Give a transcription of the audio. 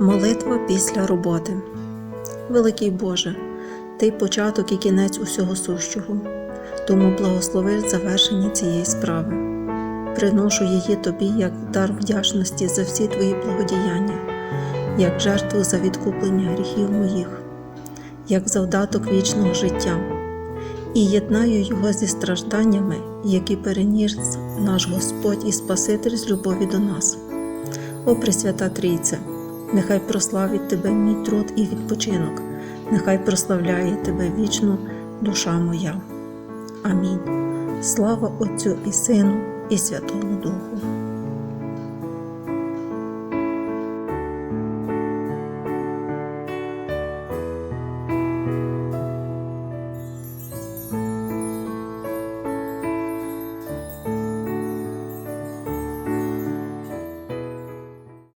Молитва після роботи. Великий Боже, Ти початок і кінець усього сущого, тому благослови завершення цієї справи. Приношу її Тобі як дар вдячності за всі Твої благодіяння, як жертву за відкуплення гріхів моїх, як завдаток вічного життя, і єднаю його зі стражданнями, які переніс наш Господь і Спаситель з любові до нас. О Пресвята Трійце, нехай прославить Тебе мій труд і відпочинок, нехай прославляє Тебе вічно душа моя. Амінь. Слава Отцю і Сину, і Святому Духу.